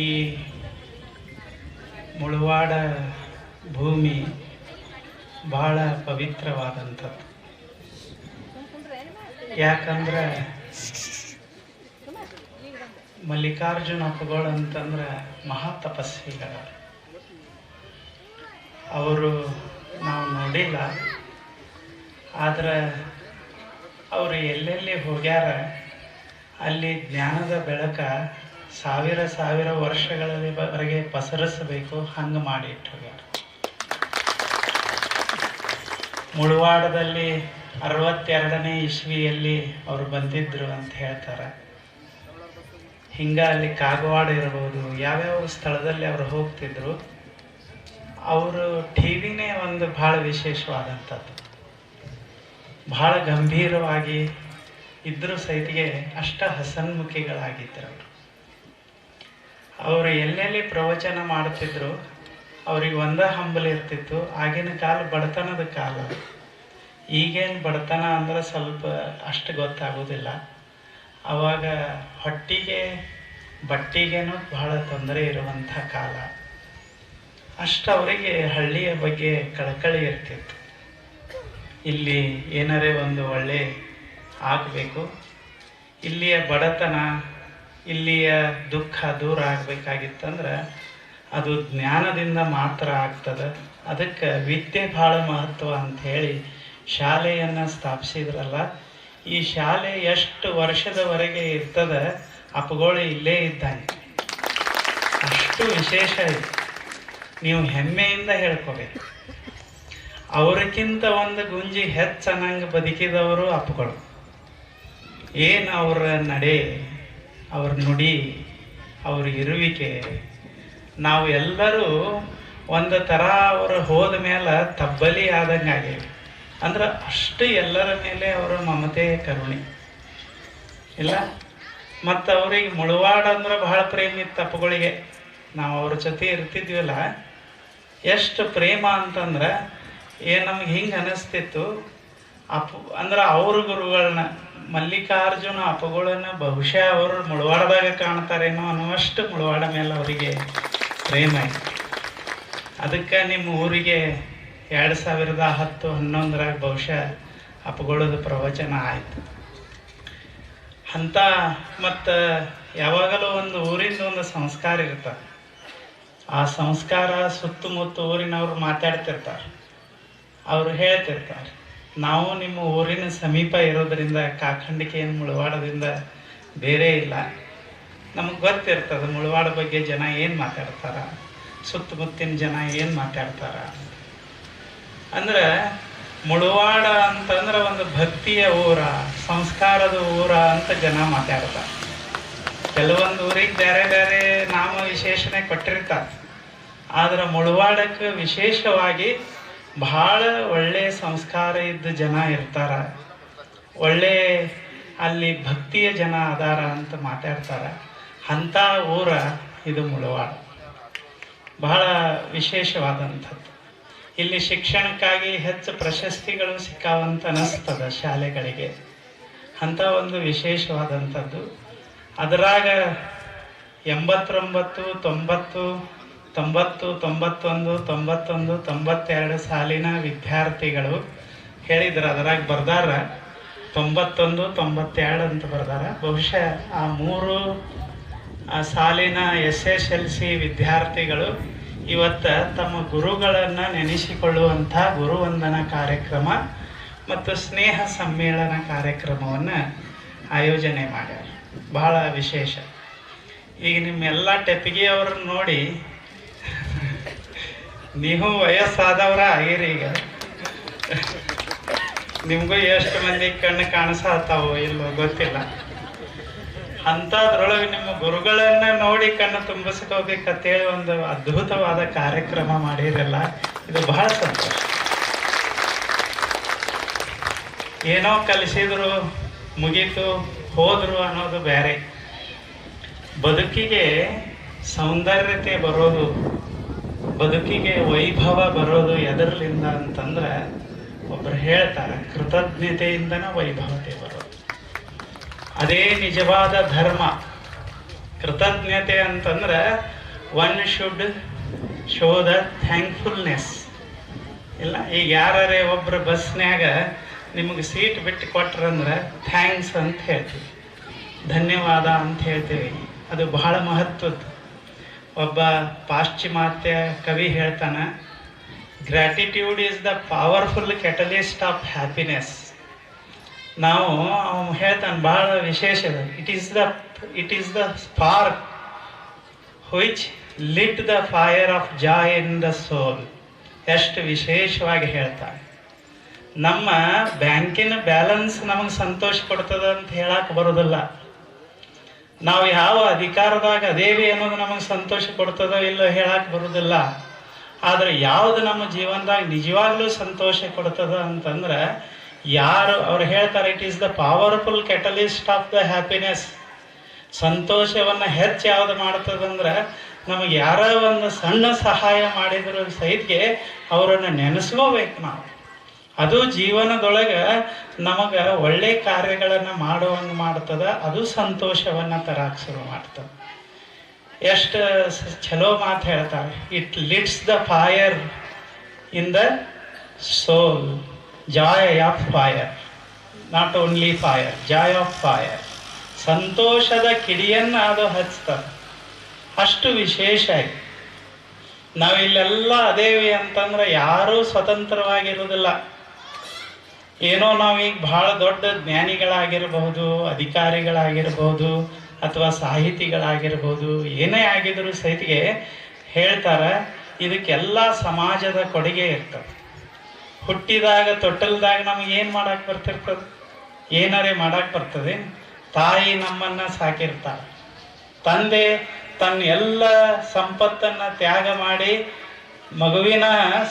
ಈ ಮುಳವಾಡ ಭೂಮಿ ಬಹಳ ಪವಿತ್ರವಾದಂಥದ್ದು. ಯಾಕಂದ್ರೆ ಮಲ್ಲಿಕಾರ್ಜುನ ಅಪ್ಪಗಳು ಅಂತಂದ್ರೆ ಮಹಾ ತಪಸ್ವಿಗಳ ಅವರು ನಾವು ನೋಡಿಲ್ಲ. ಆದ್ರೆ ಅವರು ಎಲ್ಲೆಲ್ಲಿ ಹೋಗ್ಯಾರ, ಅಲ್ಲಿ ಜ್ಞಾನದ ಬೆಳಕ ಸಾವಿರ ಸಾವಿರ ವರ್ಷಗಳವರೆಗೆ ಪಸರಿಸಬೇಕು, ಹಂಗೆ ಮಾಡಿ ಇಟ್ಟು ಹೋಗ್ಯಾರ ಮುಳವಾಡದಲ್ಲಿ ಅರವತ್ತೆರಡನೇ ಇಸ್ವಿಯಲ್ಲಿ ಅವರು ಬಂದಿದ್ದರು ಅಂತ ಹೇಳ್ತಾರೆ. ಹಿಂಗ ಅಲ್ಲಿ ಕಾಗವಾಡ ಇರ್ಬೋದು, ಯಾವ್ಯಾವ ಸ್ಥಳದಲ್ಲಿ ಅವರು ಹೋಗ್ತಿದ್ರು, ಅವರು ಟಿ ವಿನೇ ಒಂದು ಭಾಳ ವಿಶೇಷವಾದಂಥದ್ದು. ಭಾಳ ಗಂಭೀರವಾಗಿ ಇದ್ದರೂ ಸಹಿತಿಗೆ ಅಷ್ಟ ಹಸನ್ಮುಖಿಗಳಾಗಿದ್ದರು ಅವರು. ಅವರು ಎಲ್ಲೆಲ್ಲಿ ಪ್ರವಚನ ಮಾಡ್ತಿದ್ರು ಅವ್ರಿಗೆ ಒಂದೇ ಹಂಬಲ ಇರ್ತಿತ್ತು. ಆಗಿನ ಕಾಲ ಬಡತನದ ಕಾಲ. ಈಗೇನು ಬಡತನ ಅಂದ್ರೆ ಸ್ವಲ್ಪ ಅಷ್ಟು ಗೊತ್ತಾಗೋದಿಲ್ಲ. ಅವಾಗ ಹೊಟ್ಟಿಗೆ, ಬಟ್ಟಿಗೇನು ಬಹಳ ತೊಂದರೆ ಇರುವಂಥ ಕಾಲ. ಅಷ್ಟು ಅವರಿಗೆ ಹಳ್ಳಿಯ ಬಗ್ಗೆ ಕಳಕಳಿ ಇರ್ತಿತ್ತು. ಇಲ್ಲಿ ಏನಾರೇ ಒಂದು ಒಳ್ಳೆ ಆಗಬೇಕು. ಇಲ್ಲಿಯ ಬಡತನ ಇಲ್ಲಿಯ ದುಃಖ ದೂರ ಆಗಬೇಕಾಗಿತ್ತಂದ್ರೆ ಅದು ಜ್ಞಾನದಿಂದ ಮಾತ್ರ ಆಗ್ತದೆ. ಅದಕ್ಕೆ ವಿದ್ಯೆ ಭಾಳ ಮಹತ್ವ ಅಂತ ಹೇಳಿ ಶಾಲೆಯನ್ನು ಸ್ಥಾಪಿಸಿದ್ರಲ್ಲ, ಈ ಶಾಲೆ ಎಷ್ಟು ವರ್ಷದವರೆಗೆ ಇರ್ತದೆ ಅಪ್ಪಗಳು ಇಲ್ಲೇ ಇದ್ದಂಗೆ. ಅಷ್ಟು ವಿಶೇಷ ಇದೆ. ನೀವು ಹೆಮ್ಮೆಯಿಂದ ಹೇಳ್ಕೋಬೇಕು. ಅವ್ರಕ್ಕಿಂತ ಒಂದು ಗುಂಜಿ ಹೆಚ್ಚು ಅನ್ನಂಗೆ ಬದುಕಿದವರು ಅಪ್ಪಗಳು ಏನು ಅವರ ನಡೆ? ಅವ್ರ ನುಡಿ ಅವ್ರ ಇರುವಿಕೆ. ನಾವು ಎಲ್ಲರೂ ಒಂದು ಥರ ಅವರು ಹೋದ ಮೇಲೆ ತಬ್ಬಲಿ ಆದಂಗೆ ಆಗಿವೆ. ಅಂದ್ರೆ ಅಷ್ಟು ಎಲ್ಲರ ಮೇಲೆ ಅವರ ಮಮತೆ, ಕರುಣೆ. ಇಲ್ಲ? ಮತ್ತು ಅವ್ರಿಗೆ ಮುಳುವಾಡ ಅಂದ್ರೆ ಬಹಳ ಪ್ರೇಮಿ ತಪ್ಪುಗಳಿಗೆ ನಾವು ಅವ್ರ ಜೊತೆ ಇರ್ತಿದ್ವಲ್ಲ. ಎಷ್ಟು ಪ್ರೇಮ ಅಂತಂದ್ರೆ ಏನು ನಮ್ಗೆ ಹಿಂಗೆ ಅನ್ನಿಸ್ತಿತ್ತು ಅಪ್ಪ ಅಂದ್ರೆ ಅವ್ರ ಗುರುಗಳನ್ನ ಮಲ್ಲಿಕಾರ್ಜುನ ಅಪಗಳನ್ನ ಬಹುಶಃ ಅವರು ಮುಳವಾಡದಾಗ ಕಾಣ್ತಾರೇನೋ ಅನ್ನುವಷ್ಟು ಮುಳವಾಡ ಮೇಲೆ ಅವರಿಗೆ ಪ್ರೇಮ ಇತ್ತು ಅದಕ್ಕೆ ನಿಮ್ಮ ಊರಿಗೆ ಎರಡು ಸಾವಿರದ ಹತ್ತು ಹನ್ನೊಂದರಾಗ ಬಹುಶಃ ಅಪಗಳದ ಪ್ರವಚನ ಆಯಿತು. ಅಂಥ ಮತ್ತು ಯಾವಾಗಲೂ ಒಂದು ಊರಿಂದ ಒಂದು ಸಂಸ್ಕಾರ ಇರ್ತದೆ ಆ ಸಂಸ್ಕಾರ ಸುತ್ತಮುತ್ತ ಊರಿನವ್ರು ಮಾತಾಡ್ತಿರ್ತಾರೆ. ಅವರು ಹೇಳ್ತಿರ್ತಾರೆ. ನಾವು ನಿಮ್ಮ ಊರಿನ ಸಮೀಪ ಇರೋದರಿಂದ ಕಾಖಂಡಿಕೆಯನ್ನು ಮುಳವಾಡದಿಂದ ಬೇರೆ ಇಲ್ಲ. ನಮಗೆ ಗೊತ್ತಿರ್ತದೆ, ಮುಳವಾಡ ಬಗ್ಗೆ ಜನ ಏನು ಮಾತಾಡ್ತಾರ? ಸುತ್ತಮುತ್ತಿನ ಜನ ಏನು ಮಾತಾಡ್ತಾರ? ಅಂದ್ರೆ ಮುಳವಾಡ ಅಂತಂದ್ರೆ ಒಂದು ಭಕ್ತಿಯ ಊರ, ಸಂಸ್ಕಾರದ ಊರ ಅಂತ ಜನ ಮಾತಾಡ್ತಾರೆ. ಕೆಲವೊಂದು ಊರಿಗೆ ಬೇರೆ ಬೇರೆ ನಾಮ ವಿಶೇಷಣೆ ಕೊಟ್ಟಿರ್ತಾರೆ. ಆದ್ರೆ ಮುಳವಾಡಕ್ಕೆ ವಿಶೇಷವಾಗಿ ಬಹಳ ಒಳ್ಳೆ ಸಂಸ್ಕಾರ ಇದ್ದ ಜನ ಇರ್ತಾರ. ಒಳ್ಳೆ ಅಲ್ಲಿ ಭಕ್ತಿಯ ಜನ ಅದಾರ ಅಂತ ಮಾತಾಡ್ತಾರೆ. ಅಂಥ ಊರ ಇದು ಮುಳವಾಡ. ಬಹಳ ವಿಶೇಷವಾದಂಥದ್ದು. ಇಲ್ಲಿ ಶಿಕ್ಷಣಕ್ಕಾಗಿ ಹೆಚ್ಚು ಪ್ರಶಸ್ತಿಗಳು ಸಿಕ್ಕಾವಂತ ಅನಿಸ್ತದ ಶಾಲೆಗಳಿಗೆ. ಅಂಥ ಒಂದು ವಿಶೇಷವಾದಂಥದ್ದು. ಅದರಾಗ ಎಂಬತ್ತೊಂಬತ್ತು, ತೊಂಬತ್ತು ತೊಂಬತ್ತು, ತೊಂಬತ್ತೊಂದು ತೊಂಬತ್ತೊಂದು, ತೊಂಬತ್ತೆರಡು ಸಾಲಿನ ವಿದ್ಯಾರ್ಥಿಗಳು ಹೇಳಿದ್ರು, ಅದರಾಗ ಬರ್ದಾರ. ತೊಂಬತ್ತೊಂದು, ತೊಂಬತ್ತೆರಡು ಅಂತ ಬರ್ದಾರ. ಬಹುಶಃ ಆ ಮೂರು, ಆ ಸಾಲಿನ ಎಸ್ ಎಸ್ ಎಲ್ ಸಿ ವಿದ್ಯಾರ್ಥಿಗಳು ಇವತ್ತು ತಮ್ಮ ಗುರುಗಳನ್ನು ನೆನೆಸಿಕೊಳ್ಳುವಂಥ ಗುರುವಂದನ ಕಾರ್ಯಕ್ರಮ ಮತ್ತು ಸ್ನೇಹ ಸಮ್ಮೇಳನ ಕಾರ್ಯಕ್ರಮವನ್ನು ಆಯೋಜನೆ ಮಾಡ್ಯಾರ. ಬಹಳ ವಿಶೇಷ. ಈಗ ನಿಮ್ಮೆಲ್ಲ ಟೆಪ್ಪಿಗೆ ಅವ್ರನ್ನ ನೋಡಿ ನೀವು ವಯಸ್ಸಾದವ್ರ ಆಗಿರಿ ಈಗ. ನಿಮಗೂ ಎಷ್ಟು ಮಂದಿ ಕಣ್ಣು ಕಾಣಿಸತ್ತಾವೋ ಇಲ್ಲೋ ಗೊತ್ತಿಲ್ಲ. ಅಂಥದ್ರೊಳಗೆ ನಿಮ್ಮ ಗುರುಗಳನ್ನ ನೋಡಿ ಕಣ್ಣು ತುಂಬಿಸ್ಕೋಬೇಕಂತೇಳಿ ಒಂದು ಅದ್ಭುತವಾದ ಕಾರ್ಯಕ್ರಮ ಮಾಡಿರಲ್ಲ ಇದು ಬಹಳ ಸಂತೋಷ. ಏನೋ ಕಲಿಸಿದ್ರು, ಮುಗೀತು, ಹೋದ್ರು ಅನ್ನೋದು ಬೇರೆ. ಬದುಕಿಗೆ ಸೌಂದರ್ಯತೆ ಬರೋದು ಬದುಕಿಗೆ ವೈಭವ ಬರೋದು ಎದರ್ಲಿಂದ ಅಂತಂದ್ರೆ ಒಬ್ಬರು ಹೇಳ್ತಾರೆ, ಕೃತಜ್ಞತೆಯಿಂದನ ವೈಭವತೆ ಬರೋದು. ಅದೇ ನಿಜವಾದ ಧರ್ಮ. ಕೃತಜ್ಞತೆ ಅಂತಂದ್ರೆ one should show the thankfulness ಇಲ್ಲ, ಈಗ ಯಾರೇ ಒಬ್ರು ಬಸ್ನ್ಯಾಗ ನಿಮಗೆ ಸೀಟ್ ಬಿಟ್ಟು ಕೊಟ್ರಂದ್ರೆ ಥ್ಯಾಂಕ್ಸ್ ಅಂತ ಹೇಳ್ತೀವಿ. ಧನ್ಯವಾದ ಅಂತ ಹೇಳ್ತೀವಿ. ಅದು ಬಹಳ ಮಹತ್ವದ್ದು. ಒಬ್ಬ ಪಾಶ್ಚಿಮಾತ್ಯ ಕವಿ ಹೇಳ್ತಾನೆ gratitude is the powerful catalyst of happiness ನಾವು ಅವನು ಹೇಳ್ತಾನೆ ಭಾಳ ವಿಶೇಷ it is the it is the spark which lit the fire of joy in the soul ಎಷ್ಟು ವಿಶೇಷವಾಗಿ ಹೇಳ್ತಾನೆ. ನಮ್ಮ ಬ್ಯಾಂಕಿನ ಬ್ಯಾಲೆನ್ಸ್ ನಮಗೆ ಸಂತೋಷ ಕೊಡ್ತದ ಅಂತ ಹೇಳಕ್ಕೆ ಬರೋದಿಲ್ಲ. ನಾವು ಯಾವ ಅಧಿಕಾರದಾಗ ಅದೇವಿ ಅನ್ನೋದು ನಮಗೆ ಸಂತೋಷ ಕೊಡ್ತದೋ ಇಲ್ಲೋ ಹೇಳಕ್ ಬರೋದಿಲ್ಲ. ಆದ್ರೆ ಯಾವ್ದು ನಮ್ಮ ಜೀವನದಾಗ ನಿಜವಾಗ್ಲೂ ಸಂತೋಷ ಕೊಡ್ತದ ಅಂತಂದ್ರೆ ಯಾರು ಅವ್ರು ಹೇಳ್ತಾರೆ it is the powerful catalyst of the happiness ಸಂತೋಷವನ್ನ ಹೆಚ್ಚು ಯಾವ್ದು ಮಾಡ್ತದಂದ್ರೆ ನಮಗೆ ಯಾರೋ ಒಂದು ಸಣ್ಣ ಸಹಾಯ ಮಾಡಿದ್ರು ಸಹಿತಗೆ ಅವರನ್ನು ನೆನೆಸ್ಕೋಬೇಕು ನಾವು. ಅದು ಜೀವನದೊಳಗೆ ನಮಗೆ ಒಳ್ಳೆ ಕಾರ್ಯಗಳನ್ನು ಮಾಡುವಂಗೆ ಮಾಡ್ತದ, ಅದು ಸಂತೋಷವನ್ನು ತರಕ್ಕೆ ಶುರು ಮಾಡ್ತದೆ. ಎಷ್ಟು ಚಲೋ ಮಾತು ಹೇಳ್ತಾರೆ it lits the fire in the soul joy of fire not only fire joy of fire ಸಂತೋಷದ ಕಿಡಿಯನ್ನು ಅದು ಹಚ್ತದೆ. ಅಷ್ಟು ವಿಶೇಷ ಆಗಿ ನಾವಿಲ್ಲೆಲ್ಲ ಅದೇವಿ ಅಂತಂದ್ರೆ ಯಾರೂ ಸ್ವತಂತ್ರವಾಗಿರುವುದಿಲ್ಲ ಏನೋ ನಾವೀಗ ಬಹಳ ದೊಡ್ಡ ಜ್ಞಾನಿಗಳಾಗಿರಬಹುದು, ಅಧಿಕಾರಿಗಳಾಗಿರಬಹುದು, ಅಥವಾ ಸಾಹಿತಿಗಳಾಗಿರ್ಬೋದು ಏನೇ ಆಗಿದ್ರು ಸಹಿತಿಗೆ ಹೇಳ್ತಾರೆ, ಇದಕ್ಕೆಲ್ಲ ಸಮಾಜದ ಕೊಡುಗೆ ಇರ್ತದೆ. ಹುಟ್ಟಿದಾಗ, ತೊಟ್ಟಲ್ದಾಗ ನಮಗೆ ಏನು ಮಾಡಕ್ಕೆ ಬರ್ತಿರ್ತದೆ? ಏನಾರೇ ಮಾಡಕ್ಕೆ ಬರ್ತದೆ, ತಾಯಿ ನಮ್ಮನ್ನು ಸಾಕಿರ್ತಾರೆ ತಂದೆ ತನ್ನ ಎಲ್ಲ ಸಂಪತ್ತನ್ನು ತ್ಯಾಗ ಮಾಡಿ ಮಗುವಿನ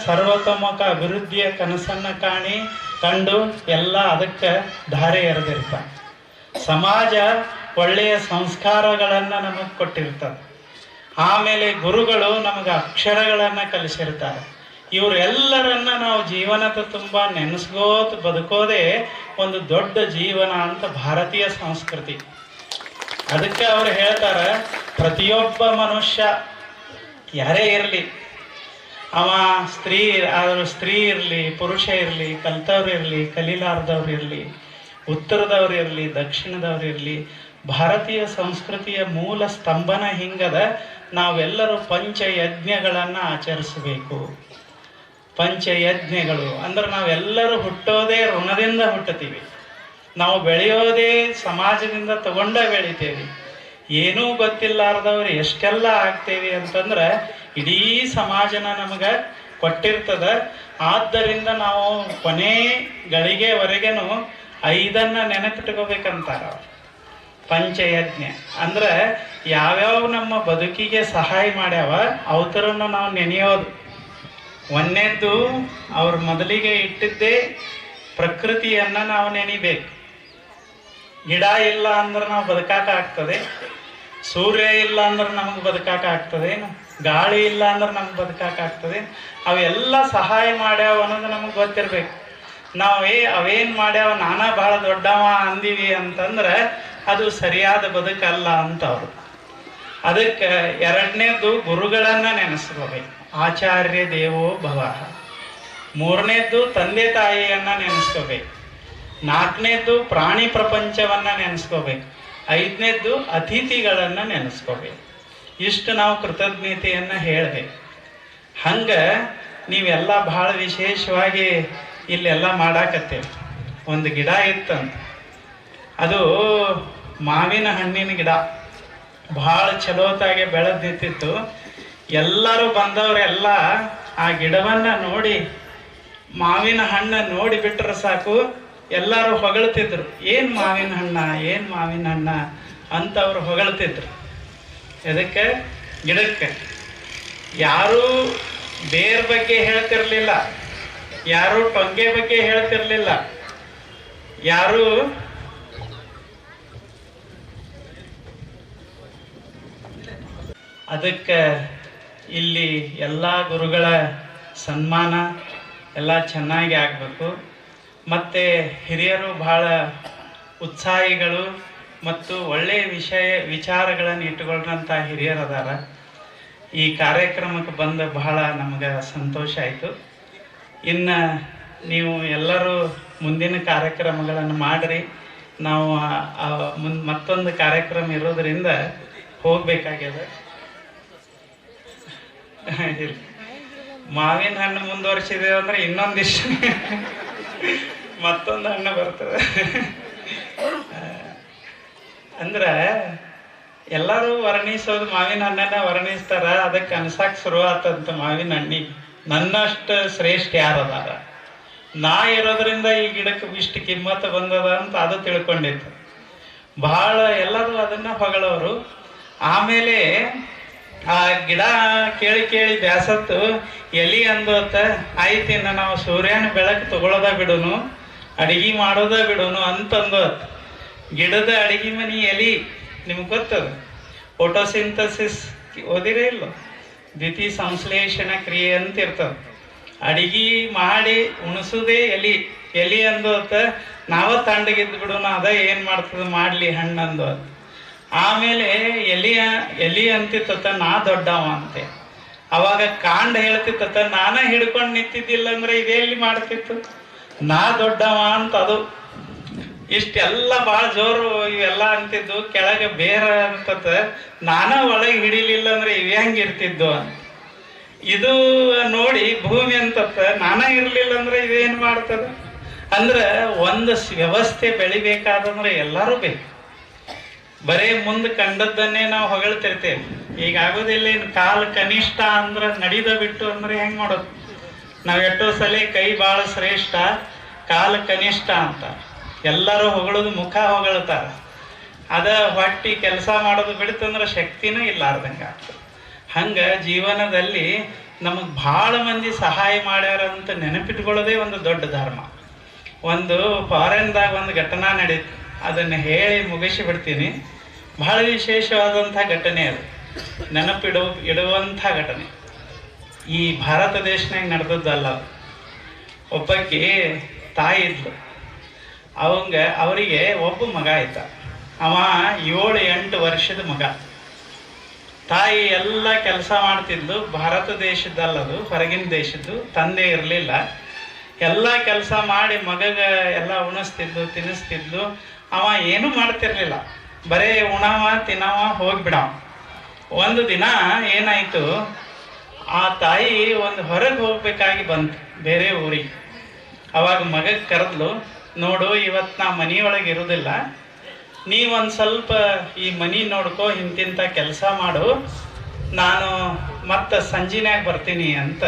ಸರ್ವತೋಮುಖ ಅಭಿವೃದ್ಧಿಯ ಕನಸನ್ನು ಕಾಣಿ ಕಂಡು ಎಲ್ಲ ಅದಕ್ಕೆ ಧಾರೆ ಎರೆದಿರ್ತ ಸಮಾಜ ಒಳ್ಳೆಯ ಸಂಸ್ಕಾರಗಳನ್ನು ನಮಗೆ ಕೊಟ್ಟಿರ್ತದೆ ಆಮೇಲೆ ಗುರುಗಳು ನಮಗೆ ಅಕ್ಷರಗಳನ್ನು ಕಲಿಸಿರ್ತಾರೆ ಇವರೆಲ್ಲರನ್ನ ನಾವು ಜೀವನದ ತುಂಬ ನೆನೆಸ್ಕೋತ ಬದುಕೋದೇ ಒಂದು ದೊಡ್ಡ ಜೀವನ ಅಂತ ಭಾರತೀಯ ಸಂಸ್ಕೃತಿ. ಅದಕ್ಕೆ ಅವ್ರು ಹೇಳ್ತಾರೆ, ಪ್ರತಿಯೊಬ್ಬ ಮನುಷ್ಯ ಯಾರೇ ಇರಲಿ ಅವ ಸ್ತ್ರೀ, ಆದರೂ ಸ್ತ್ರೀ ಇರಲಿ, ಪುರುಷ ಇರಲಿ, ಕಲ್ತವ್ರು ಇರಲಿ, ಕಲೀಲಾರ್ದವ್ರು ಇರಲಿ, ಉತ್ತರದವ್ರು ಇರಲಿ, ದಕ್ಷಿಣದವ್ರು ಇರಲಿ, ಭಾರತೀಯ ಸಂಸ್ಕೃತಿಯ ಮೂಲ ಸ್ತಂಭನ ಹಿಂಗದ ನಾವೆಲ್ಲರೂ ಪಂಚಯಜ್ಞಗಳನ್ನು ಆಚರಿಸಬೇಕು. ಪಂಚಯಜ್ಞಗಳು ಅಂದ್ರೆ ನಾವೆಲ್ಲರೂ ಹುಟ್ಟೋದೇ ಋಣದಿಂದ ಹುಟ್ಟತೀವಿ ನಾವು ಬೆಳೆಯೋದೇ ಸಮಾಜದಿಂದ ತಗೊಂಡ ಬೆಳಿತೇವೆ. ಏನೂ ಗೊತ್ತಿಲ್ಲಾರ್ದವ್ರು ಎಷ್ಟೆಲ್ಲ ಆಗ್ತೇವೆ ಅಂತಂದ್ರೆ ಇಡೀ ಸಮಾಜನ ನಮಗೆ ಕೊಟ್ಟಿರ್ತದ. ಆದ್ದರಿಂದ ನಾವು ಕೊನೆ ಗಳಿಗೆವರೆಗೆನು ಐದನ್ನ ನೆನಪಿಟ್ಕೋಬೇಕಂತಾರ. ಪಂಚಯಜ್ಞ. ಅಂದ್ರೆ ಯಾವ್ಯಾವ ನಮ್ಮ ಬದುಕಿಗೆ ಸಹಾಯ ಮಾಡ್ಯಾವ, ಅವತರನ್ನು ನಾವು ನೆನೆಯೋದು. ಒಂದೇದ್ದು ಅವ್ರ ಮೊದಲಿಗೆ ಇಟ್ಟಿದ್ದೇ ಪ್ರಕೃತಿಯನ್ನ ನಾವು ನೆನಿಬೇಕು. ಗಿಡ ಇಲ್ಲ ಅಂದ್ರೆ ನಾವು ಬದುಕಾಕ ಆಗ್ತದೆ. ಸೂರ್ಯ ಇಲ್ಲ ಅಂದ್ರೆ ನಮಗೆ ಬದುಕಾಕ ಆಗ್ತದೆ ಗಾಳಿ ಇಲ್ಲ ಅಂದ್ರೆ ನಮ್ಗೆ ಬದುಕಾಕ್ತದೆ ಅವೆಲ್ಲ ಸಹಾಯ ಮಾಡ್ಯಾವ ಅನ್ನೋದು ನಮಗೆ ಗೊತ್ತಿರ್ಬೇಕು. ನಾವು ಏ, ಅವೇನ್ ಮಾಡ್ಯಾವ, ನಾನಾ ಭಾಳ ದೊಡ್ಡವ ಅಂದೀವಿ ಅಂತಂದ್ರೆ ಅದು ಸರಿಯಾದ ಬದುಕಲ್ಲ ಅಂತ ಅವರು ಅದಕ್ಕೆ ಎರಡನೇದು ಗುರುಗಳನ್ನ ನೆನೆಸ್ಕೋಬೇಕು. ಆಚಾರ್ಯ ದೇವೋ ಭವ. ಮೂರನೇದ್ದು ತಂದೆ ತಾಯಿಯನ್ನ ನೆನೆಸ್ಕೋಬೇಕು. ನಾಲ್ಕನೇದ್ದು ಪ್ರಾಣಿ ಪ್ರಪಂಚವನ್ನ ನೆನೆಸ್ಕೋಬೇಕು. ಐದನೇದ್ದು ಅತಿಥಿಗಳನ್ನ ನೆನೆಸ್ಕೋಬೇಕು. ಇಷ್ಟು ನಾವು ಕೃತಜ್ಞತೆಯನ್ನು ಹೇಳಬೇಕು ಹಂಗೆ ನೀವೆಲ್ಲ ಭಾಳ ವಿಶೇಷವಾಗಿ ಇಲ್ಲೆಲ್ಲ ಮಾಡಾಕತ್ತೇವೆ ಒಂದು ಗಿಡ ಇತ್ತಂತ ಅದು ಮಾವಿನ ಹಣ್ಣಿನ ಗಿಡ. ಭಾಳ ಚಲೋತಾಗಿ ಬೆಳೆದು ನಿಂತಿತ್ತು ಎಲ್ಲರೂ ಬಂದವರೆಲ್ಲ ಆ ಗಿಡವನ್ನು ನೋಡಿ, ಮಾವಿನ ಹಣ್ಣು ನೋಡಿ ಬಿಟ್ಟರೆ ಸಾಕು. ಎಲ್ಲರೂ ಹೊಗಳ್ತಿದ್ರು, ಏನು ಮಾವಿನ ಹಣ್ಣ, ಏನು ಮಾವಿನ ಹಣ್ಣ? ಅಂತವ್ರು ಹೊಗಳ್ತಿದ್ರು. ಎದಕ್ಕೆ? ಗಿಡಕ್ಕೆ. ಯಾರೂ ಬೇರ್ ಬಗ್ಗೆ ಹೇಳ್ತಿರ್ಲಿಲ್ಲ. ಯಾರು ಟೊಂಗೆ ಬಗ್ಗೆ ಹೇಳ್ತಿರ್ಲಿಲ್ಲ. ಯಾರು ಅದಕ್ಕೆ ಇಲ್ಲಿ ಎಲ್ಲ ಗುರುಗಳ ಸನ್ಮಾನ ಎಲ್ಲ ಚೆನ್ನಾಗಿ ಆಗಬೇಕು. ಮತ್ತು ಹಿರಿಯರು ಭಾಳ ಉತ್ಸಾಹಿಗಳು. ಮತ್ತು ಒಳ್ಳೆಯ ವಿಷಯ, ವಿಚಾರಗಳನ್ನು ಇಟ್ಟುಕೊಂಡಂಥ ಹಿರಿಯರು ಅದಾರ ಈ ಕಾರ್ಯಕ್ರಮಕ್ಕೆ ಬಂದ ಬಹಳ ನಮಗೆ ಸಂತೋಷ ಆಯಿತು. ಇನ್ನು ನೀವು ಎಲ್ಲರೂ ಮುಂದಿನ ಕಾರ್ಯಕ್ರಮಗಳನ್ನು ಮಾಡಿರಿ. ನಾವು ಮುಂದೆ ಮತ್ತೊಂದು ಕಾರ್ಯಕ್ರಮ ಇರೋದರಿಂದ ಹೋಗಬೇಕಾಗ್ಯದ. ಮಾವಿನ ಹಣ್ಣು ಮುಂದುವರಿಸಿದೆ ಅಂದ್ರೆ ಇನ್ನೊಂದಿಷ್ಟು ಮತ್ತೊಂದು ಹಣ್ಣು ಬರ್ತದೆ. ಅಂದ್ರೆ ಎಲ್ಲರೂ ವರ್ಣಿಸೋದು ಮಾವಿನ ಹಣ್ಣನ್ನ ವರ್ಣಿಸ್ತಾರ, ಅದಕ್ಕೆ ಅನ್ಸಾಕ್ ಶುರು ಆತಂತ ಮಾವಿನ ಹಣ್ಣಿ ನನ್ನಷ್ಟು ಶ್ರೇಷ್ಠ ಯಾರದಾರ? ನಾ ಇರೋದ್ರಿಂದ ಈ ಗಿಡಕ್ಕೆ ಇಷ್ಟು ಕಿಮ್ಮತ್ತು ಬಂದದ ಅಂತ ಅದು ತಿಳ್ಕೊಂಡಿತ್ತು. ಬಹಳ ಎಲ್ಲರೂ ಅದನ್ನ ಹೊಗಳವರು ಆಮೇಲೆ ಆ ಗಿಡ ಕೇಳಿ ಕೇಳಿ ಬ್ಯಾಸತ್ತು, ಎಲಿ ಅಂದೋತ ಆಯ್ತಿನ ನಾವು ಸೂರ್ಯನ ಬೆಳಕು ತಗೊಳ್ಳೋದ ಬಿಡುನು, ಅಡಿಗೆ ಮಾಡೋದ ಬಿಡುನು ಅಂತಂದೋತ್. ಗಿಡದ ಅಡಿಗೆ ಮನಿ ಎಲಿ ನಿಮ್ಗೆ ಗೊತ್ತದ? ಫೋಟೋಸಿಂಥಸಿಸ್ ಓದಿರೇ ಇಲ್ಲ. ದ್ವಿತೀಯ ಸಂಶ್ಲೇಷಣ ಕ್ರಿಯೆ ಅಂತ ಇರ್ತದ ಅಡಿಗೆ ಮಾಡಿ ಉಣಿಸೋದೇ ಎಲಿ. ಎಲಿ ಅಂದೋತ, ನಾವ ತಂಡಗಿದ್ದು ಬಿಡೋಣ, ಅದ ಏನು ಮಾಡ್ತದೆ? ಮಾಡಲಿ ಹಣ್ಣು ಅಂದೋತ್. ಆಮೇಲೆ ಎಲಿಯ ಎಲಿ ಅಂತಿತ್ತ ನಾ ದೊಡ್ಡವ ಅಂತೆ. ಅವಾಗ ಕಾಂಡ ಹೇಳ್ತಿತ್ತ ನಾನೇ ಹಿಡ್ಕೊಂಡು ನಿಂತಿದ್ದಿಲ್ಲ ಅಂದ್ರೆ ಇದೆಲ್ಲಿ ಮಾಡ್ತಿತ್ತು? ನಾ ದೊಡ್ಡವ ಅಂತ ಅದು ಇಷ್ಟೆಲ್ಲ ಭಾಳ ಜೋರು ಇವೆಲ್ಲ ಅಂತಿದ್ದು, ಕೆಳಗೆ ಬೇರ ಅಂತತ ನಾನ ಒಳಗೆ ಹಿಡಿಲಿಲ್ಲ ಅಂದ್ರೆ ಇವ್ ಹೆಂಗಿರ್ತಿದ್ದು ಅಂತ. ಇದು ನೋಡಿ ಭೂಮಿ ಅಂತತ್ತ ನಾನ ಇರಲಿಲ್ಲ ಅಂದ್ರೆ ಇವೇನ್ ಮಾಡ್ತದ? ಅಂದ್ರೆ ಒಂದು ವ್ಯವಸ್ಥೆ ಬೆಳಿಬೇಕಾದಂದ್ರೆ ಎಲ್ಲರೂ ಬೇಕು. ಬರೇ ಮುಂದೆ ಕಂಡದ್ದನ್ನೇ ನಾವು ಹೊಗಳ್ತಿರ್ತೇವೆ. ಈಗ ಆಗೋದಿಲ್ಲ ಏನು? ಕಾಲು ಕನಿಷ್ಠ ಅಂದ್ರೆ ನಡಿದ ಬಿಟ್ಟು ಅಂದ್ರೆ ಹೆಂಗ್ ಮಾಡೋದು? ನಾವು ಎಷ್ಟೋ ಸಲ ಕೈ ಭಾಳ ಶ್ರೇಷ್ಠ, ಕಾಲು ಕನಿಷ್ಠ ಅಂತ. ಎಲ್ಲರೂ ಹೊಗಳೋದು ಮುಖ ಹೊಗಳ್ತಾರ. ಅದ ಹೊಟ್ಟಿ ಕೆಲಸ ಮಾಡೋದು ಬಿಡ್ತಂದ್ರೆ ಶಕ್ತಿನೂ ಇಲ್ಲಾರ್ದಂಗೆ ಆಗ್ತದೆ. ಹಂಗ ಜೀವನದಲ್ಲಿ ನಮಗೆ ಭಾಳ ಮಂದಿ ಸಹಾಯ ಮಾಡ್ಯಾರ ಅಂತ ನೆನಪಿಟ್ಕೊಳ್ಳೋದೇ ಒಂದು ದೊಡ್ಡ ಧರ್ಮ. ಒಂದು ಫಾರಿನ್ದಾಗ ಒಂದು ಘಟನಾ ನಡೀತು, ಅದನ್ನು ಹೇಳಿ ಮುಗಿಸಿ ಬಿಡ್ತೀನಿ. ಬಹಳ ವಿಶೇಷವಾದಂಥ ಘಟನೆ ಅದು. ನೆನಪಿಡು, ಇಡುವಂಥ ಘಟನೆ. ಈ ಭಾರತ ದೇಶನಾಗ ನಡೆದದ್ದಲ್ಲ ಒಬ್ಬಕ್ಕೆ ಒಬ್ಬಾಕಿ ತಾಯಿ ಇದ್ಲು. ಅವಂಗ, ಅವರಿಗೆ ಒಬ್ಬ ಮಗ ಆಯ್ತ. ಅವ ಏಳು, ಎಂಟು ವರ್ಷದ ಮಗ. ತಾಯಿ ಎಲ್ಲ ಕೆಲಸ ಮಾಡ್ತಿದ್ಲು. ಭಾರತ ದೇಶದಲ್ಲದು ಹೊರಗಿನ ದೇಶದ್ದು, ತಂದೆ ಇರಲಿಲ್ಲ. ಎಲ್ಲ ಕೆಲಸ ಮಾಡಿ ಮಗಗ ಎಲ್ಲ ಉಣಿಸ್ತಿದ್ಲು, ತಿನ್ನಿಸ್ತಿದ್ಲು. ಅವ ಏನೂ ಮಾಡ್ತಿರ್ಲಿಲ್ಲ. ಬರೇ ಉಣವ ತಿನ್ನವ ಹೋಗ್ಬಿಡವ. ಒಂದು ದಿನ ಏನಾಯ್ತು? ಆ ತಾಯಿ ಒಂದು ಹೊರಗೆ ಹೋಗಬೇಕಾಗಿ ಬಂತು, ಬೇರೆ ಊರಿಗೆ. ಅವಾಗ ಮಗಗೆ ಕರೆದ್ಲು ನೋಡು ಇವತ್ತು ನಾ ಮನೆಯೊಳಗೆ ಇರುವುದಿಲ್ಲ ನೀ ಒಂದು ಸ್ವಲ್ಪ ಈ ಮನೆ ನೋಡ್ಕೊ ಇಂತಿಂಥ ಕೆಲಸ ಮಾಡು. ನಾನು ಮತ್ತೆ ಸಂಜಿನ್ಯಾಗ ಬರ್ತೀನಿ ಅಂತ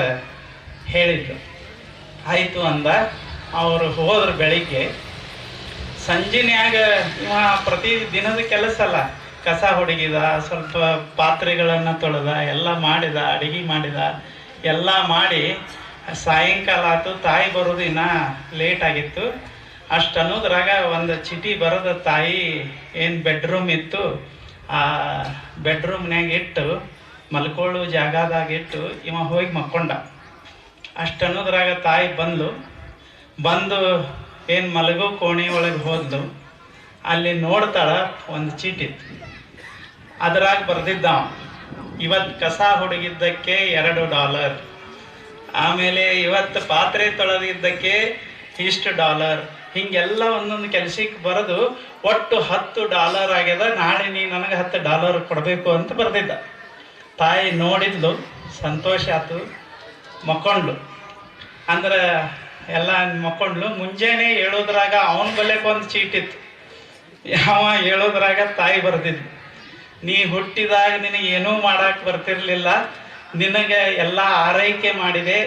ಹೇಳಿದ್ರು. ಆಯಿತು ಅಂದ. ಅವರು ಹೋದ್ರು ಬೆಳಿಗ್ಗೆ. ಸಂಜಿನ್ಯಾಗ ಇವ ಪ್ರತಿ ದಿನದ ಕೆಲಸ ಅಲ್ಲ. ಕಸ ಹೊಡಗಿದ, ಸ್ವಲ್ಪ ಪಾತ್ರೆಗಳನ್ನು ತೊಳೆದ, ಎಲ್ಲ ಮಾಡಿದ, ಅಡಿಗೆ ಮಾಡಿದ, ಎಲ್ಲ ಮಾಡಿ ಸಾಯಂಕಾಲ ಆಯ್ತು ತಾಯಿ ಬರೋದಿನ್ನ ಲೇಟ್ ಆಗಿತ್ತು. ಅಷ್ಟು ಅನ್ನೋದ್ರಾಗ ಒಂದು ಚೀಟಿ ಬರೋದ ತಾಯಿ ಏನು ಬೆಡ್ರೂಮ್ ಇತ್ತು, ಆ ಬೆಡ್ರೂಮ್ನ್ಯಾಗ ಇಟ್ಟು, ಮಲ್ಕೊಳ್ಳೋ ಜಾಗದಾಗ ಇಟ್ಟು ಇವ ಹೋಗಿ ಮಕ್ಕೊಂಡ. ಅಷ್ಟು ಅನ್ನೋದ್ರಾಗ ತಾಯಿ ಬಂದು ಬಂದು ಏನು ಮಲಗೋ ಕೋಣೆ ಒಳಗೆ ಹೋದ್ಲು. ಅಲ್ಲಿ ನೋಡ್ತಾಳ ಒಂದು ಚೀಟಿ. ಅದ್ರಾಗ ಬರ್ದಿದ್ದ ಇವತ್ತು ಕಸ ಹುಡುಗಿದ್ದಕ್ಕೆ ಎರಡು ಡಾಲರ್ ಆಮೇಲೆ ಇವತ್ತು ಪಾತ್ರೆ ತೊಳೆದಿದ್ದಕ್ಕೆ ಇಷ್ಟು ಡಾಲರ್. ಹಿಂಗೆಲ್ಲ ಒಂದೊಂದು ಕೆಲಸಕ್ಕೆ ಬರೆದು ಒಟ್ಟು ಹತ್ತು ಡಾಲರ್ ಆಗ್ಯದ. ನಾಳೆ ನೀ ನನಗೆ ಹತ್ತು ಡಾಲರ್ ಕೊಡಬೇಕು ಅಂತ ಬರೆದಿದ್ದ. ತಾಯಿ ನೋಡಿದ್ಲು, ಸಂತೋಷ ಆತು. ಮಕ್ಕೊಂಡ್ಲು ಅಂದ್ರೆ ಎಲ್ಲ ಮಕ್ಕೊಂಡ್ಲು ಮುಂಜಾನೆ ಹೇಳೋದ್ರಾಗ ಅವನ ಬಲ್ಯಕ್ಕೆ ಒಂದು ಚೀಟಿತ್ತು ಯಾವ ಹೇಳೋದ್ರಾಗ ತಾಯಿ ಬರ್ತಿದ್ಲು ನೀ ಹುಟ್ಟಿದಾಗ ನಿನಗೆ ಏನೂ ಮಾಡಕ್ಕೆ ಬರ್ತಿರ್ಲಿಲ್ಲ. ನಿನಗೆ ಎಲ್ಲ ಆರೈಕೆ ಮಾಡಿದೆ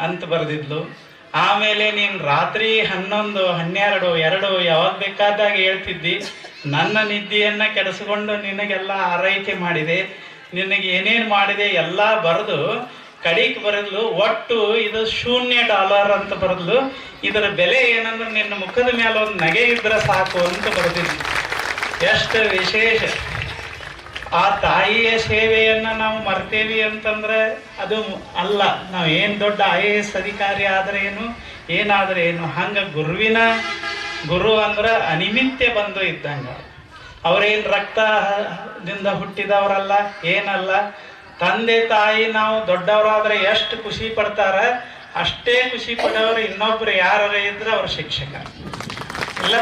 ಅಂತ ಬರೆದಿದ್ಲು. ಆಮೇಲೆ ನೀನು ರಾತ್ರಿ ಹನ್ನೊಂದು, ಹನ್ನೆರಡು, ಎರಡು ಯಾವಾಗ ಬೇಕಾದಾಗ ಹೇಳ್ತಿದ್ದಿ. ನನ್ನ ನಿದ್ದೆಯನ್ನು ಕೆಡಿಸ್ಕೊಂಡು ನಿನಗೆಲ್ಲ ಆರೈಕೆ ಮಾಡಿದೆ. ನಿನಗೆ ಏನೇನು ಮಾಡಿದೆ ಎಲ್ಲ ಬರೆದು ಕಡಿಕ್ ಬರೆದ್ಲು. ಒಟ್ಟು ಇದು ಶೂನ್ಯ ಡಾಲರ್ ಅಂತ ಬರೆದ್ಲು. ಇದರ ಬೆಲೆ ಏನಂದ್ರೆ ನಿನ್ನ ಮುಖದ ಮೇಲೆ ಒಂದು ನಗೆ ಇದ್ರೆ ಸಾಕು ಅಂತ ಬರೆದಿದ್ಲು ಎಷ್ಟು ವಿಶೇಷ. ಆ ತಾಯಿಯ ಸೇವೆಯನ್ನ ನಾವು ಮರ್ತೇವಿ ಅಂತಂದ್ರೆ ಅದು ಅಲ್ಲ. ನಾವು ಏನು ದೊಡ್ಡ ಐ ಎ ಎಸ್ ಅಧಿಕಾರಿ ಆದ್ರೆ ಏನು, ಏನಾದ್ರೆ ಏನು, ಹಂಗ ಗುರುವಿನ ಗುರು ಅಂದ್ರೆ ಅನಿಮಿತ್ಯ ಬಂದು ಇದ್ದಂಗ. ಅವರೇನು ರಕ್ತದಿಂದ ಹುಟ್ಟಿದವರಲ್ಲ, ಏನಲ್ಲ. ತಂದೆ ತಾಯಿ ನಾವು ದೊಡ್ಡವರಾದ್ರೆ ಎಷ್ಟು ಖುಷಿ ಪಡ್ತಾರ, ಅಷ್ಟೇ ಖುಷಿ ಪಡೋರು ಇನ್ನೊಬ್ರು ಯಾರು ಇದ್ರೆ ಅವ್ರ ಶಿಕ್ಷಕ. ಇಲ್ಲ?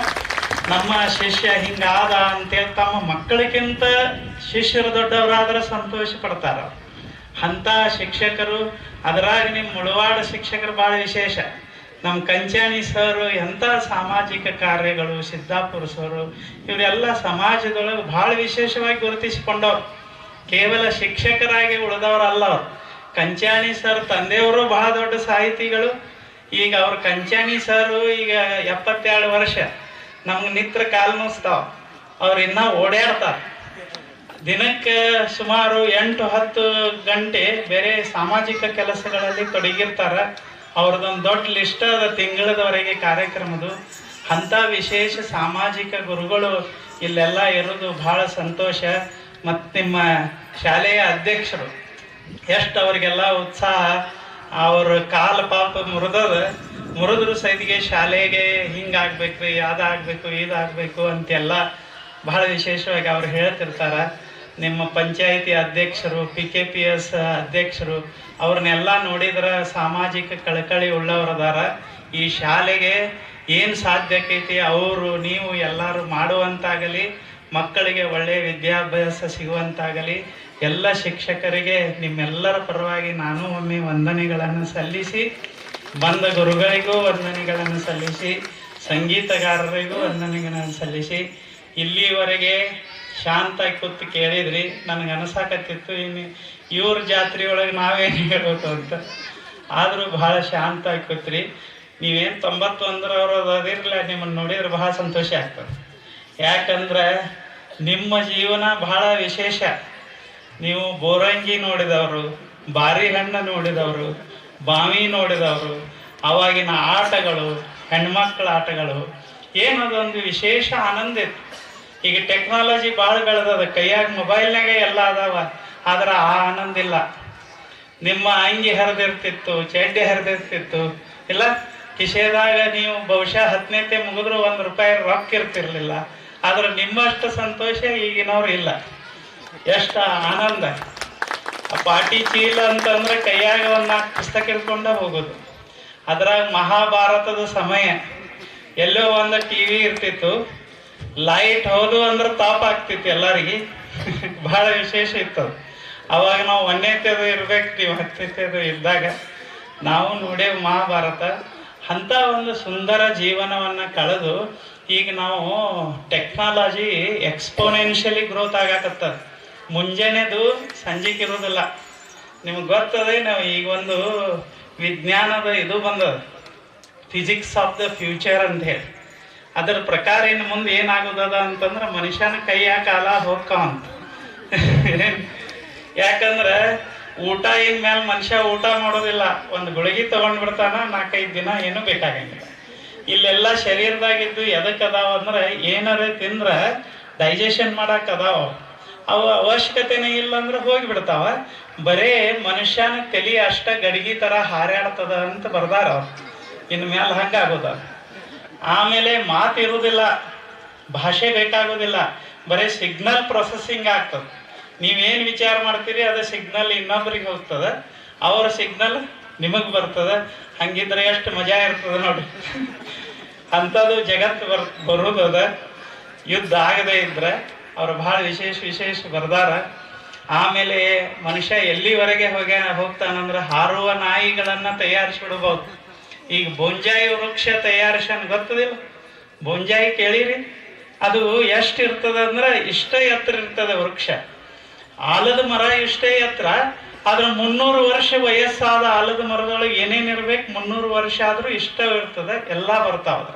ನಮ್ಮ ಶಿಷ್ಯ ಹಿಂಗಾದ ಅಂತೇಳಿ ತಮ್ಮ ಮಕ್ಕಳಿಗಿಂತ ಶಿಷ್ಯರು ದೊಡ್ಡವರಾದ್ರೆ ಸಂತೋಷ ಪಡ್ತಾರ. ಅಂಥ ಶಿಕ್ಷಕರು, ಅದರಾಗ ನಿಮ್ಮ ಮುಳವಾಡ ಶಿಕ್ಷಕರು ಭಾಳ ವಿಶೇಷ. ನಮ್ಮ ಕಂಚಾಣಿ ಸರ್ ಎಂಥ ಸಾಮಾಜಿಕ ಕಾರ್ಯಗಳು, ಸಿದ್ದಾಪುರ ಸರು, ಇವರೆಲ್ಲ ಸಮಾಜದೊಳಗೆ ಭಾಳ ವಿಶೇಷವಾಗಿ ಗುರುತಿಸಿಕೊಂಡವ್ರು. ಕೇವಲ ಶಿಕ್ಷಕರಾಗಿ ಉಳಿದವರಲ್ಲ ಅವರು. ಕಂಚಾಣಿ ಸರ್ ತಂದೆಯವರು ಬಹಳ ದೊಡ್ಡ ಸಾಹಿತಿಗಳು. ಈಗ ಅವ್ರ ಕಂಚಾಣಿ ಸರು ಈಗ ಎಪ್ಪತ್ತೆರಡು ವರ್ಷ. ನಮ್ಗೆ ನಿತ್ರ ಕಾಲು ನೋಸ್ತಾವ ಅವ್ರು ಇನ್ನ ಓಡಾಡ್ತಾರ. ದಿನಕ್ಕೆ ಸುಮಾರು ಎಂಟು ಹತ್ತು ಗಂಟೆ ಬೇರೆ ಸಾಮಾಜಿಕ ಕೆಲಸಗಳಲ್ಲಿ ತೊಡಗಿರ್ತಾರ. ಅವ್ರದ್ದೊಂದು ದೊಡ್ಡ ಲಿಸ್ಟ್ ಅದ ತಿಂಗಳದವರೆಗೆ ಕಾರ್ಯಕ್ರಮದು. ಅಂಥ ವಿಶೇಷ ಸಾಮಾಜಿಕ ಗುರುಗಳು ಇಲ್ಲೆಲ್ಲ ಇರೋದು ಬಹಳ ಸಂತೋಷ. ಮತ್ತು ನಿಮ್ಮ ಶಾಲೆಯ ಅಧ್ಯಕ್ಷರು ಎಷ್ಟು ಅವರಿಗೆಲ್ಲ ಉತ್ಸಾಹ. ಅವ್ರ ಕಾಲ ಪಾಪ ಮುರಿದದ, ಮುರಿದ್ರು ಸೈದಿಗೆ ಶಾಲೆಗೆ ಹಿಂಗಾಗ್ಬೇಕು ಅದಾಗಬೇಕು ಇದಾಗಬೇಕು ಅಂತೆಲ್ಲ ಬಹಳ ವಿಶೇಷವಾಗಿ ಅವ್ರು ಹೇಳ್ತಿರ್ತಾರೆ. ನಿಮ್ಮ ಪಂಚಾಯಿತಿ ಅಧ್ಯಕ್ಷರು ಪಿ ಕೆ ಪಿ ಎಸ್ ಅಧ್ಯಕ್ಷರು, ಅವ್ರನ್ನೆಲ್ಲ ನೋಡಿದ್ರೆ ಸಾಮಾಜಿಕ ಕಳಕಳಿ ಉಳ್ಳವರದಾರ. ಈ ಶಾಲೆಗೆ ಏನು ಸಾಧ್ಯಕೈತಿ ಅವರು, ನೀವು ಎಲ್ಲರೂ ಮಾಡುವಂತಾಗಲಿ, ಮಕ್ಕಳಿಗೆ ಒಳ್ಳೆಯ ವಿದ್ಯಾಭ್ಯಾಸ ಸಿಗುವಂತಾಗಲಿ ಎಲ್ಲ ಶಿಕ್ಷಕರಿಗೆ ನಿಮ್ಮೆಲ್ಲರ ಪರವಾಗಿ ನಾನು ಒಮ್ಮೆ ವಂದನೆಗಳನ್ನು ಸಲ್ಲಿಸಿ, ಬಂದ ಗುರುಗಳಿಗೂ ವಂದನೆಗಳನ್ನು ಸಲ್ಲಿಸಿ, ಸಂಗೀತಗಾರರಿಗೂ ವಂದನೆಗಳನ್ನು ಸಲ್ಲಿಸಿ, ಇಲ್ಲಿವರೆಗೆ ಶಾಂತ ಕೂತು ಕೇಳಿದ್ರಿ, ನನಗೆ ಅನಸಾಕತ್ತಿತ್ತು, ಇನ್ನು ಇವ್ರ ಜಾತ್ರೆಯೊಳಗೆ ನಾವೇನು ಹೇಳಬೇಕು ಅಂತ. ಆದರೂ ಭಾಳ ಶಾಂತ ಕೂತ್ರಿ. ನೀವೇನು ತೊಂಬತ್ತೊಂದರವ್ರದ್ದು ಅದಿರಲಿಲ್ಲ, ನಿಮ್ಮನ್ನು ನೋಡಿದ್ರೆ ಭಾಳ ಸಂತೋಷ ಆಗ್ತದೆ. ಯಾಕಂದ್ರೆ ನಿಮ್ಮ ಜೀವನ ಬಹಳ ವಿಶೇಷ. ನೀವು ಬೋರಂಗಿ ನೋಡಿದವರು, ಬಾರಿ ಹಣ್ಣು ನೋಡಿದವರು, ಬಾವಿ ನೋಡಿದವರು, ಅವಾಗಿನ ಆಟಗಳು, ಹೆಣ್ಮಕ್ಳ ಆಟಗಳು ಏನದೊಂದು ವಿಶೇಷ ಆನಂದ ಇತ್ತು. ಈಗ ಟೆಕ್ನಾಲಜಿ ಭಾಳ ಬೆಳೆದದ, ಕೈಯಾಗ ಮೊಬೈಲ್ನಾಗೆ ಎಲ್ಲ ಅದಾವ, ಆದ್ರೆ ಆ ಆನಂದ ಇಲ್ಲ. ನಿಮ್ಮ ಅಂಗಿ ಹರಿದಿರ್ತಿತ್ತು, ಚಡ್ಡಿ ಹರಿದಿರ್ತಿತ್ತು, ಇಲ್ಲ? ಕಿಶೆದಾಗ ನೀವು ಬಹುಶಃ ಹತ್ತನೇತೆ ಮುಗಿದ್ರು ಒಂದು ರೂಪಾಯಿ ರೊಕ್ಕ ಇರ್ತಿರ್ಲಿಲ್ಲ, ಆದ್ರೆ ನಿಮ್ಮಷ್ಟು ಸಂತೋಷ ಈಗಿನವ್ರು ಇಲ್ಲ. ಎಷ್ಟು ಆನಂದ. ಪಾಟಿ ಚೀಲ ಅಂತಂದ್ರೆ ಕೈಯಾಗ ಒಂದು ನಾಲ್ಕು ಪುಸ್ತಕ ಇಟ್ಕೊಂಡ ಹೋಗೋದು. ಅದ್ರಾಗ ಮಹಾಭಾರತದ ಸಮಯ. ಎಲ್ಲೋ ಒಂದು ಟಿ ವಿ ಇರ್ತಿತ್ತು. ಲೈಟ್ ಹೋದು ಅಂದ್ರೆ ತಾಪ ಆಗ್ತಿತ್ತು ಎಲ್ಲರಿಗೆ. ಬಹಳ ವಿಶೇಷ ಇತ್ತು. ಅವಾಗ ನಾವು ಒಂದನೇತದು ಇರ್ಬೇಕು, ನೀವು ಹತ್ತನೇತದು ಇದ್ದಾಗ. ನಾವು ನೋಡೇವು ಮಹಾಭಾರತ. ಅಂಥ ಒಂದು ಸುಂದರ ಜೀವನವನ್ನು ಕಳೆದು ಈಗ ನಾವು ಟೆಕ್ನಾಲಜಿ ಎಕ್ಸ್ಪೋನೆನ್ಷಿಯಲಿ ಗ್ರೋತ್ ಆಗಾಕತ್ತದ. ಮುಂಜಾನೆದು ಸಂಜೆಗೆ ಇರೋದಿಲ್ಲ. ನಿಮ್ಗೆ ಗೊತ್ತದೆ, ನಾವು ಈಗ ಒಂದು ವಿಜ್ಞಾನದ ಇದು ಬಂದದ. ಫಿಸಿಕ್ಸ್ ಆಫ್ ದ ಫ್ಯೂಚರ್ ಅಂತ ಹೇಳಿ. ಅದರ ಪ್ರಕಾರ ಇನ್ನು ಮುಂದೆ ಏನಾಗೋದದ ಅಂತಂದ್ರೆ ಮನುಷ್ಯನ ಕೈಯ ಕಾಲ ಹೋಗ್ಕವಂತ ಯಾಕಂದ್ರೆ ಊಟ ಇನ್ ಮೇಲೆ ಮನುಷ್ಯ ಊಟ ಮಾಡೋದಿಲ್ಲ. ಒಂದು ಗುಳಿಗೆ ತಗೊಂಡ್ ಬಿಡ್ತಾನ ನಾಲ್ಕೈದು ದಿನ ಏನು ಬೇಕಾಗಂಗಿಲ್ಲ ಇಲ್ಲೆಲ್ಲ ಶರೀರದಾಗಿದ್ದು ಎದಕ್ಕೆ ಅದಾವ ಅಂದ್ರೆ, ಏನಾರ ತಿಂದ್ರೆ ಡೈಜೆಷನ್ ಮಾಡಕ್ಕೆ ಅದಾವ ಅವು ಅವಶ್ಯಕತೆನೇ ಇಲ್ಲ ಅಂದ್ರೆ ಹೋಗಿ ಬಿಡ್ತಾವ ಬರೇ ಮನುಷ್ಯನ ಕಲಿ ಅಷ್ಟ ಗಡಿಗೆ ತರ ಹಾರಾಡ್ತದ ಅಂತ ಬರ್ದಾರ ಅವ್ರು. ಇನ್ ಮ್ಯಾಲ ಹಂಗಾಗೋದ ಆಮೇಲೆ ಮಾತು ಇರುವುದಿಲ್ಲ ಭಾಷೆ ಬೇಕಾಗೋದಿಲ್ಲ, ಬರೀ ಸಿಗ್ನಲ್ ಪ್ರೊಸೆಸಿಂಗ್ ಆಗ್ತದ. ನೀವೇನು ವಿಚಾರ ಮಾಡ್ತೀರಿ, ಅದು ಸಿಗ್ನಲ್ ಇನ್ನೊಬ್ರಿಗೆ ಹೋಗ್ತದ. ಅವರ ಸಿಗ್ನಲ್ ನಿಮಗೆ ಬರ್ತದೆ. ಹಂಗಿದ್ರೆ ಎಷ್ಟು ಮಜಾ ಇರ್ತದ ನೋಡಿ ಅಂಥದ್ದು ಜಗತ್ತು ಬರ್, ಬರೋದದ. ಯುದ್ಧ ಆಗದೆ ಇದ್ರೆ ಅವ್ರು ಭಾಳ ವಿಶೇಷ ವಿಶೇಷ ಬರ್ದಾರ. ಆಮೇಲೆ ಮನುಷ್ಯ ಎಲ್ಲಿವರೆಗೆ ಹೋಗ್ಯ ಹೋಗ್ತಾನಂದ್ರೆ ಹಾರುವ ನಾಯಿಗಳನ್ನ ತಯಾರಿಸ್ಬಿಡ್ಬೋದು. ಈಗ ಬೊಂಜಾಯಿ ವೃಕ್ಷ ತಯಾರಿಸನ್ ಗೊತ್ತದಿಲ್ಲ? ಬೊಂಜಾಯಿ ಕೇಳಿರಿ? ಅದು ಎಷ್ಟು ಇರ್ತದೆ ಅಂದ್ರೆ ಇಷ್ಟೇ ಎತ್ತರ ಇರ್ತದೆ ವೃಕ್ಷ. ಆಲದ ಮರ ಇಷ್ಟೇ ಎತ್ತರ. ಆದ್ರೆ ಮುನ್ನೂರು ವರ್ಷ ವಯಸ್ಸಾದ ಆಲದ ಮರದೊಳಗೆ ಏನೇನು ಇರ್ಬೇಕು, ಮುನ್ನೂರು ವರ್ಷ ಆದ್ರೂ ಇಷ್ಟ ಇರ್ತದೆ, ಎಲ್ಲ ಬರ್ತಾವದ್ರ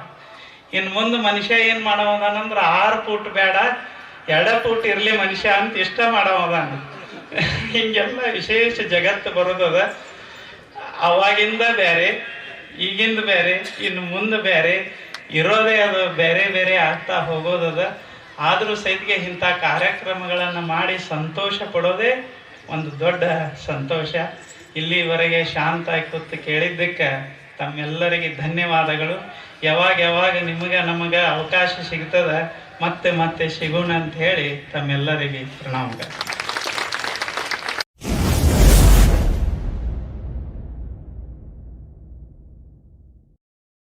ಇನ್ನು ಮುಂದೆ ಮನುಷ್ಯ ಏನು ಮಾಡವದಾನಂದ್ರೆ ಆರು ಫೂಟ್ ಬೇಡ ಎಡ ಪೂಟ್ ಇರಲಿ ಮನುಷ್ಯ ಅಂತ ಇಷ್ಟ ಮಾಡವದಾನ ಹಿಂಗೆಲ್ಲ ವಿಶೇಷ ಜಗತ್ತು ಬರೋದದ. ಅವಾಗಿಂದ ಬೇರೆ, ಈಗಿಂದ ಬೇರೆ, ಇನ್ನು ಮುಂದೆ ಬೇರೆ, ಇರೋದೇ ಅದು ಬೇರೆ ಬೇರೆ ಆಗ್ತಾ ಹೋಗೋದದ. ಆದರೂ ಸಹಿತಿಗೆ ಇಂಥ ಕಾರ್ಯಕ್ರಮಗಳನ್ನು ಮಾಡಿ ಸಂತೋಷ ಪಡೋದೇ ಒಂದು ದೊಡ್ಡ ಸಂತೋಷ. ಇಲ್ಲಿವರೆಗೆ ಶಾಂತ ಕೂತು ಕೇಳಿದ್ದಕ್ಕೆ ತಮ್ಮೆಲ್ಲರಿಗೆ ಧನ್ಯವಾದಗಳು. ಯಾವಾಗ ಯಾವಾಗ ನಿಮಗೆ ನಮಗೆ ಅವಕಾಶ ಸಿಗ್ತದ ಮತ್ತೆ ಮತ್ತೆ ಸಿಗೋಣ ಅಂತ ಹೇಳಿ ತಮ್ಮೆಲ್ಲರಿಗೆ ಪ್ರಣಾಮಗಳು.